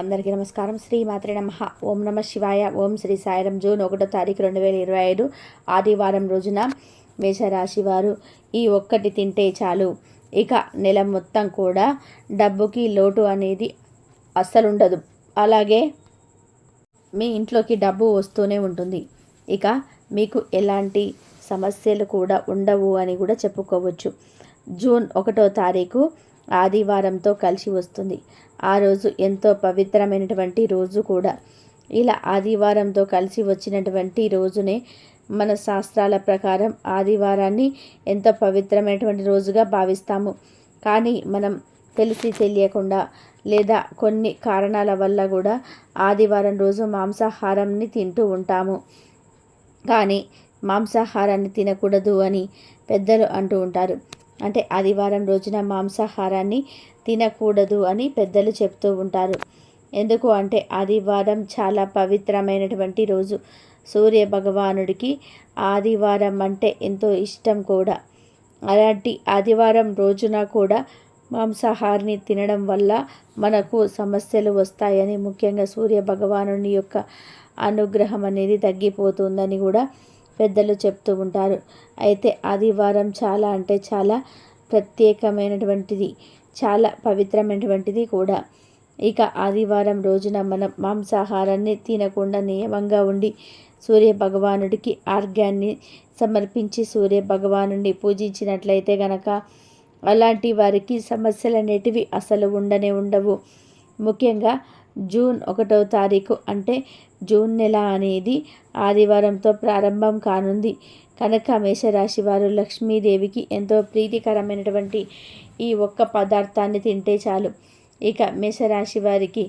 అందరికీ నమస్కారం. శ్రీ మాత్రి నమ. ఓం నమ శివాయ. ఓం శ్రీ సాయిరం జూన్ ఒకటో తారీఖు రెండు వేల ఇరవై ఐదు ఆదివారం రోజున మేషరాశి వారు ఈ ఒక్కటి తింటే చాలు. ఇక నెల మొత్తం కూడా డబ్బుకి లోటు అనేది అస్సలు ఉండదు అలాగే మీ ఇంట్లోకి డబ్బు వస్తూనే ఉంటుంది. ఇక మీకు ఎలాంటి సమస్యలు కూడా ఉండవు అని కూడా చెప్పుకోవచ్చు. జూన్ ఒకటో తారీఖు ఆదివారంతో కలిసి వస్తుంది. ఆ రోజు ఎంతో పవిత్రమైనటువంటి రోజు కూడా. ఇలా ఆదివారంతో కలిసి వచ్చినటువంటి రోజునే మన శాస్త్రాల ప్రకారం ఆదివారాన్ని ఎంతో పవిత్రమైనటువంటి రోజుగా భావిస్తాము. కానీ మనం తెలిసి తెలియకుండా లేదా కొన్ని కారణాల వల్ల కూడా ఆదివారం రోజు మాంసాహారాన్ని తింటూ ఉంటాము. కానీ మాంసాహారాన్ని తినకూడదు అని పెద్దలు అంటూ ఉంటారు. అంటే ఆదివారం రోజున మాంసాహారాన్ని తినకూడదు అని పెద్దలు చెప్తూ ఉంటారు. ఎందుకు అంటే ఆదివారం చాలా పవిత్రమైనటువంటి రోజు. సూర్య భగవానుడికి ఆదివారం అంటే ఎంతో ఇష్టం కూడా. అలాంటి ఆదివారం రోజున కూడా మాంసాహారిని తినడం వల్ల మనకు సమస్యలు వస్తాయని ముఖ్యంగా సూర్య భగవానుని యొక్క అనుగ్రహం అనేది తగ్గిపోతుందని కూడా పెద్దలు చెప్తూ ఉంటారు. అయితే ఆదివారం చాలా అంటే చాలా ప్రత్యేకమైనటువంటిది చాలా పవిత్రమైనటువంటిది కూడా. ఇక ఆదివారం రోజున మనం మాంసాహారాన్ని తినకుండా నియమంగా ఉండి సూర్య భగవానుడికి ఆర్గాన్ని సమర్పించి సూర్య భగవానుడిని పూజించినట్లయితే గనక అలాంటి వారికి సమస్యలు అనేటివి అసలు ఉండనే ఉండవు. ముఖ్యంగా జూన్ ఒకటవ తారీఖు అంటే జూన్ నెల అనేది ఆదివారంతో ప్రారంభం కానుంది. కనుక మేషరాశి వారు లక్ష్మీదేవికి ఎంతో ప్రీతికరమైనటువంటి ఈ ఒక్క పదార్థాన్ని తింటే చాలు. ఇక మేషరాశి వారికి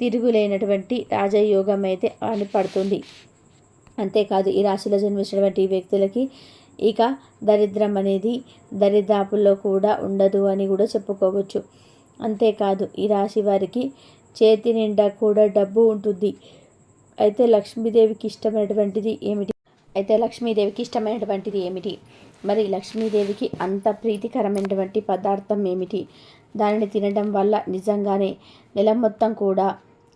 తిరుగులేనటువంటి రాజయోగం అయితే పడుతుంది అంతేకాదు ఈ రాశిలో జన్మించినటువంటి వ్యక్తులకి ఇక దరిద్రం అనేది దరిదాపుల్లో కూడా ఉండదు అని కూడా చెప్పుకోవచ్చు. అంతేకాదు ఈ రాశి వారికి చేతి నిండా కూడా డబ్బు ఉంటుంది. అయితే లక్ష్మీదేవికి ఇష్టమైనటువంటిది ఏమిటి? అయితే లక్ష్మీదేవికి ఇష్టమైనటువంటిది ఏమిటి? మరి లక్ష్మీదేవికి అంత ప్రీతికరమైనటువంటి పదార్థం ఏమిటి? దానిని తినడం వల్ల నిజంగానే నెల మొత్తం కూడా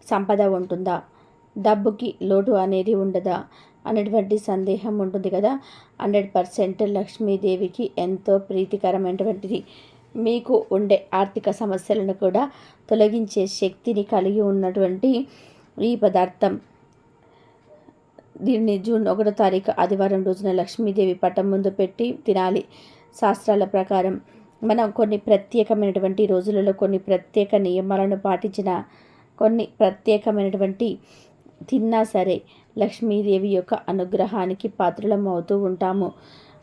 సంపద ఉంటుందా? డబ్బుకి లోటు అనేది ఉండదా? అనేటువంటి సందేహం ఉంటుంది కదా. హండ్రెడ్ పర్సెంట్ లక్ష్మీదేవికి ఎంతో ప్రీతికరమైనటువంటిది. మీకు ఉండే ఆర్థిక సమస్యలను కూడా తొలగించే శక్తిని కలిగి ఉన్నటువంటి ఈ పదార్థం. దీన్ని జూన్ ఒకటో తారీఖు ఆదివారం రోజున లక్ష్మీదేవి పట్టం ముందు పెట్టి తినాలి. శాస్త్రాల ప్రకారం మనం కొన్ని ప్రత్యేకమైనటువంటి రోజులలో కొన్ని ప్రత్యేక నియమాలను పాటించిన కొన్ని ప్రత్యేకమైనటువంటి తిన్నా సరే లక్ష్మీదేవి యొక్క అనుగ్రహానికి పాత్రలం అవుతూ ఉంటాము.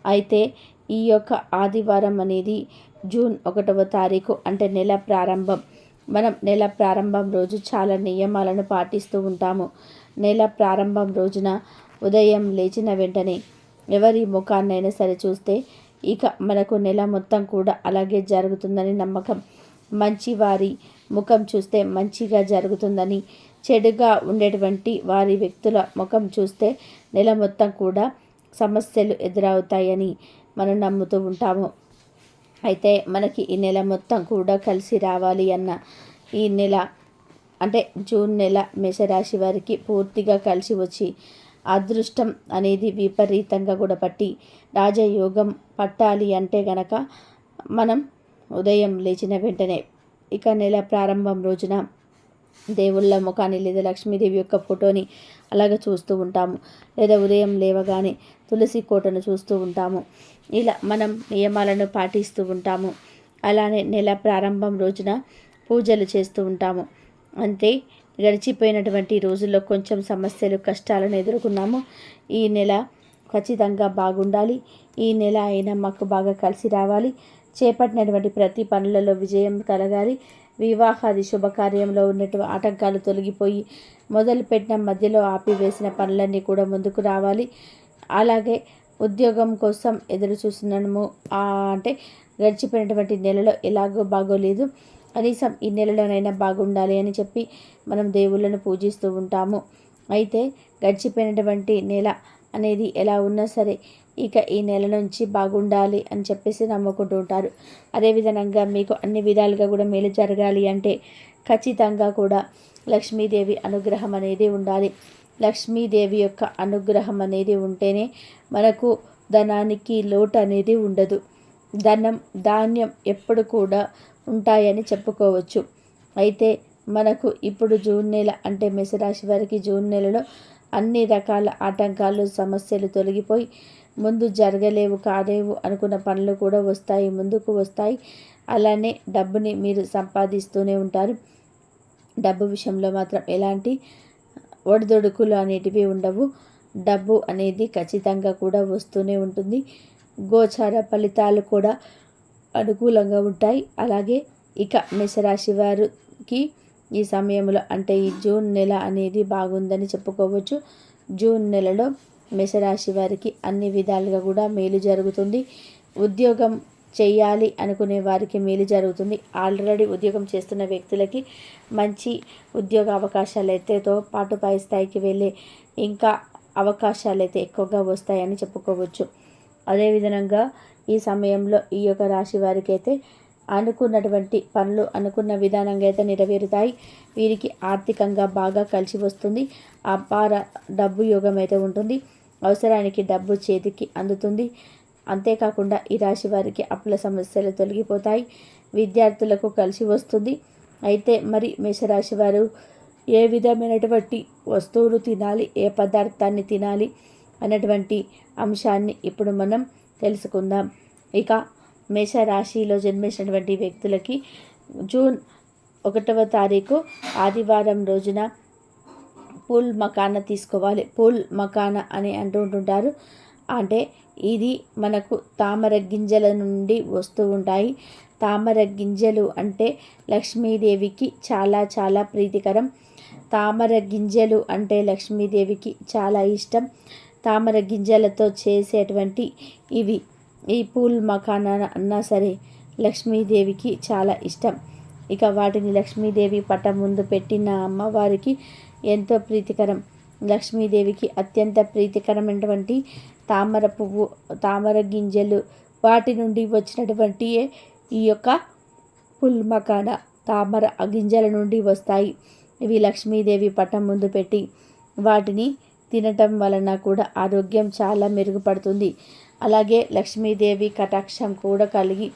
అయితే ఈ యొక్క ఆదివారం అనేది జూన్ ఒకటవ తారీఖు అంటే నెల ప్రారంభం. మనం నెల ప్రారంభం రోజు చాలా నియమాలను పాటిస్తూ ఉంటాము. నెల ప్రారంభం రోజున ఉదయం లేచిన వెంటనే ఎవరి ముఖాన్నైనా సరే చూస్తే ఇక మనకు నెల మొత్తం కూడా అలాగే జరుగుతుందని నమ్మకం. మంచి వారి ముఖం చూస్తే మంచిగా జరుగుతుందని చెడుగా ఉండేటువంటి వారి వ్యక్తుల ముఖం చూస్తే నెల మొత్తం కూడా సమస్యలు ఎదురవుతాయని మనం నమ్ముతూ ఉంటాము. అయితే మనకి ఈ నెల మొత్తం కూడా కలిసి రావాలి అన్న ఈ నెల అంటే జూన్ నెల మేషరాశి వారికి పూర్తిగా కలిసి వచ్చి అదృష్టం అనేది విపరీతంగా కూడా పట్టి రాజయోగం పట్టాలి అంటే గనక మనం ఉదయం లేచిన వెంటనే ఇక నెల ప్రారంభం రోజున దేవుళ్ళ ముఖాన్ని లేదా లక్ష్మీదేవి యొక్క ఫోటోని అలాగే చూస్తూ ఉంటాము. లేదా ఉదయం లేవగానే తులసి కోటను చూస్తూ ఉంటాము. ఇలా మనం నియమాలను పాటిస్తూ ఉంటాము. అలానే నెల ప్రారంభం రోజున పూజలు చేస్తూ ఉంటాము. అంతే గడిచిపోయినటువంటి రోజుల్లో కొంచెం సమస్యలు కష్టాలను ఎదుర్కొన్నాము. ఈ నెల ఖచ్చితంగా బాగుండాలి. ఈ నెల అయినా మాకు బాగా కలిసి రావాలి. చేపట్టినటువంటి ప్రతి పనులలో విజయం కలగాలి. వివాహాది శుభకార్యంలో ఉన్నటువంటి ఆటంకాలు తొలగిపోయి మొదలుపెట్టిన మధ్యలో ఆపివేసిన పనులన్నీ కూడా ముందుకు రావాలి. అలాగే ఉద్యోగం కోసం ఎదురు చూస్తున్నాము అంటే గడిచిపోయినటువంటి నెలలో ఎలాగో బాగోలేదు. కనీసం ఈ నెలలోనైనా బాగుండాలి అని చెప్పి మనం దేవుళ్ళను పూజిస్తూ ఉంటాము. అయితే గడిచిపోయినటువంటి నెల అనేది ఎలా ఉన్నా సరే ఇక ఈ నెల నుంచి బాగుండాలి అని చెప్పేసి నమ్ముకుంటూ ఉంటారు. అదేవిధంగా మీకు అన్ని విధాలుగా కూడా మేలు జరగాలి అంటే ఖచ్చితంగా కూడా లక్ష్మీదేవి అనుగ్రహం అనేది ఉండాలి. లక్ష్మీదేవి యొక్క అనుగ్రహం అనేది ఉంటేనే మనకు ధనానికి లోటు అనేది ఉండదు. ధనం ధాన్యం ఎప్పుడు కూడా ఉంటాయని చెప్పుకోవచ్చు. అయితే మనకు ఇప్పుడు జూన్ నెల అంటే మెసరాశి వారికి జూన్ నెలలో అన్ని రకాల ఆటంకాలు సమస్యలు తొలగిపోయి ముందు జరగలేవు కాలేవు అనుకున్న పనులు కూడా వస్తాయి ముందుకు వస్తాయి. అలానే డబ్బుని మీరు సంపాదిస్తూనే ఉంటారు. డబ్బు విషయంలో మాత్రం ఎలాంటి ఒడిదొడుకులు అనేటివి ఉండవు. డబ్బు అనేది ఖచ్చితంగా కూడా వస్తూనే ఉంటుంది. గోచార ఫలితాలు కూడా అనుకూలంగా ఉంటాయి. అలాగే ఇక మేషరాశి వారికి ఈ సమయంలో అంటే ఈ జూన్ నెల అనేది బాగుందని చెప్పుకోవచ్చు. జూన్ నెలలో మేషరాశి వారికి అన్ని విధాలుగా కూడా మేలు జరుగుతుంది. ఉద్యోగం చేయాలి అనుకునే వారికి మేలు జరుగుతుంది. ఆల్రెడీ ఉద్యోగం చేస్తున్న వ్యక్తులకి మంచి ఉద్యోగ అవకాశాలు అయితేతో పాటు పై స్థాయికి వెళ్ళే ఇంకా అవకాశాలు అయితే ఎక్కువగా వస్తాయని చెప్పుకోవచ్చు. అదేవిధంగా ఈ సమయంలో ఈ యొక్క రాశి వారికి అయితే అనుకున్నటువంటి పనులు అనుకున్న విధానంగా అయితే నెరవేరుతాయి. వీరికి ఆర్థికంగా బాగా కలిసి వస్తుంది. అపార డబ్బు యోగం అయితే ఉంటుంది. అవసరానికి డబ్బు చేతికి అందుతుంది. అంతేకాకుండా ఈ రాశి వారికి అప్పుల సమస్యలు తొలగిపోతాయి. విద్యార్థులకు కలిసి వస్తుంది. అయితే మరి మేషరాశి వారు ఏ విధమైనటువంటి వస్తువులు తినాలి ఏ పదార్థాన్ని తినాలి అన్నటువంటి అంశాన్ని ఇప్పుడు మనం తెలుసుకుందాం. ఇక మేషరాశిలో జన్మించినటువంటి వ్యక్తులకి జూన్ ఒకటవ తారీఖు ఆదివారం రోజున పూల్ మకాన తీసుకోవాలి. పూల్ మకాన అని అంటూ ఉంటుంటారు. అంటే ఇది మనకు తామర గింజల నుండి వస్తూ ఉంటాయి. తామర గింజలు అంటే లక్ష్మీదేవికి చాలా చాలా ప్రీతికరం. తామర గింజలు అంటే లక్ష్మీదేవికి చాలా ఇష్టం. తామర గింజలతో చేసేటువంటి ఇవి. ఈ పూల్ మకానా అన్నా సరే లక్ష్మీదేవికి చాలా ఇష్టం. ఇక వాటిని లక్ష్మీదేవి పట్ట ముందు పెట్టిన అమ్మవారికి ఎంతో ప్రీతికరం. లక్ష్మీదేవికి అత్యంత ప్రీతికరమైనటువంటి తామర పువ్వు తామర గింజలు వాటి నుండి వచ్చినటువంటి ఈ యొక్క పుల్మకాడ తామర గింజల నుండి వస్తాయి. ఇవి లక్ష్మీదేవి పటం ముందు పెట్టి వాటిని తినటం వలన కూడా ఆరోగ్యం చాలా మెరుగుపడుతుంది. అలాగే లక్ష్మీదేవి కటాక్షం కూడా కలిగి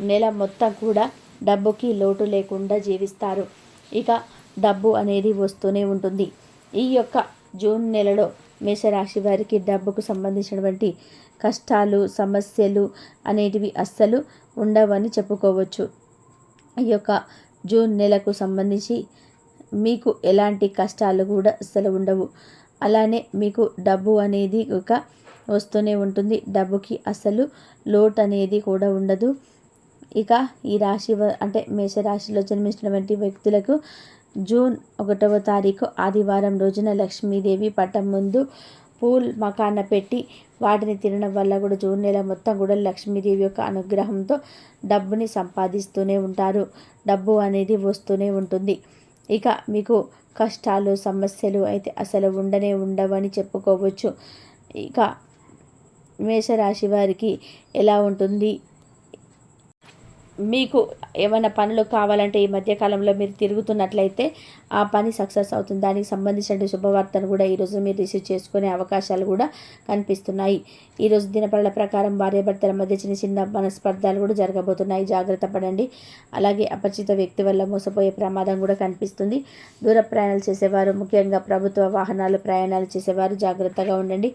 నెల మొత్తం కూడా డబ్బుకి లోటు లేకుండా జీవిస్తారు. ఇక డబ్బు అనేది వస్తూనే ఉంటుంది. ఈ యొక్క జూన్ నెలలో మేషరాశి వారికి డబ్బుకు సంబంధించినటువంటి కష్టాలు సమస్యలు అనేటివి అస్సలు ఉండవని చెప్పుకోవచ్చు. ఈ యొక్క జూన్ నెలకు సంబంధించి మీకు ఎలాంటి కష్టాలు కూడా అస్సలు ఉండవు. అలానే మీకు డబ్బు అనేది ఒక వస్తూనే ఉంటుంది. డబ్బుకి అసలు లోటు అనేది కూడా ఉండదు. ఇక ఈ రాశి అంటే మేషరాశిలో జన్మించినటువంటి వ్యక్తులకు జూన్ ఒకటవ తారీఖు ఆదివారం రోజున లక్ష్మీదేవి పట్టం ముందు పూల్ మకాన పెట్టి వాటిని తినడం వల్ల కూడా జూన్ నెల మొత్తం కూడా లక్ష్మీదేవి యొక్క అనుగ్రహంతో డబ్బుని సంపాదిస్తూనే ఉంటారు. డబ్బు అనేది వస్తూనే ఉంటుంది. ఇక మీకు కష్టాలు సమస్యలు అయితే అసలు ఉండనే ఉండవని చెప్పుకోవచ్చు. ఇక మేషరాశి వారికి ఎలా ఉంటుంది? మీకు ఏమైనా పనులు కావాలంటే ఈ మధ్యకాలంలో మీరు తిరుగుతున్నట్లయితే ఆ పని సక్సెస్ అవుతుంది. దానికి సంబంధించిన శుభవార్తను కూడా ఈరోజు మీరు రిసీవ్ చేసుకునే అవకాశాలు కూడా కనిపిస్తున్నాయి. ఈరోజు దినపరల ప్రకారం భార్యాభర్తల మధ్య చిన్న చిన్న మనస్పర్ధాలు కూడా జరగబోతున్నాయి. జాగ్రత్త పడండి. అలాగే అపరిచిత వ్యక్తి వల్ల మోసపోయే ప్రమాదం కూడా కనిపిస్తుంది. దూర ప్రయాణాలు చేసేవారు ముఖ్యంగా ప్రభుత్వ వాహనాలు ప్రయాణాలు చేసేవారు జాగ్రత్తగా ఉండండి.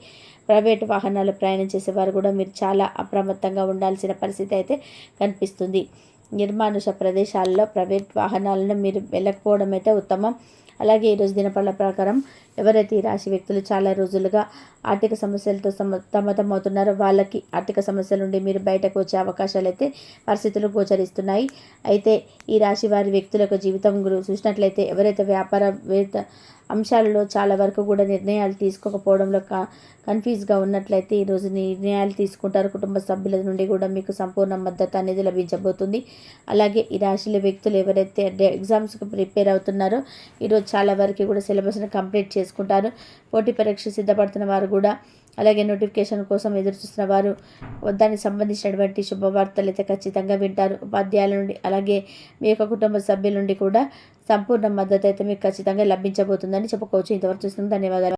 ప్రైవేట్ వాహనాలు ప్రయాణం చేసేవారు కూడా మీరు చాలా అప్రమత్తంగా ఉండాల్సిన పరిస్థితి అయితే కనిపిస్తుంది. నిర్మానుష ప్రదేశాల్లో ప్రైవేట్ వాహనాలను మీరు వెళ్ళకపోవడం అయితే ఉత్తమం. అలాగే ఈరోజు దినపళ్ళ ప్రకారం ఎవరైతే ఈ రాశి వ్యక్తులు చాలా రోజులుగా ఆర్థిక సమస్యలతో సమ్మతమవుతున్నారో వాళ్ళకి ఆర్థిక సమస్యల నుండి మీరు బయటకు వచ్చే అవకాశాలు అయితే పరిస్థితులు గోచరిస్తున్నాయి. అయితే ఈ రాశి వారి వ్యక్తులకు జీవితం చూసినట్లయితే ఎవరైతే వ్యాపార అంశాలలో చాలా వరకు కూడా నిర్ణయాలు తీసుకోకపోవడంలో క కన్ఫ్యూజ్గా ఉన్నట్లయితే ఈరోజు నిర్ణయాలు తీసుకుంటారు. కుటుంబ సభ్యుల నుండి కూడా మీకు సంపూర్ణ మద్దతు అనేది లభించబోతుంది. అలాగే ఈ రాశిలో వ్యక్తులు ఎవరైతే ఎగ్జామ్స్కి ప్రిపేర్ అవుతున్నారో ఈరోజు చాలా వరకు కూడా సిలబస్ని కంప్లీట్ చేసి చేసుకుంటారు. పోటీ పరీక్ష సిద్ధపడుతున్న వారు కూడా అలాగే నోటిఫికేషన్ కోసం ఎదురు చూస్తున్న వారు దానికి సంబంధించినటువంటి శుభవార్తలు అయితే ఖచ్చితంగా వింటారు. ఉపాధ్యాయుల నుండి అలాగే మీ యొక్క కుటుంబ సభ్యుల నుండి కూడా సంపూర్ణ మద్దతు అయితే మీకు ఖచ్చితంగా లభించబోతుందని చెప్పుకోవచ్చు. ఇంతవరకు చూస్తున్నాం ధన్యవాదాలు.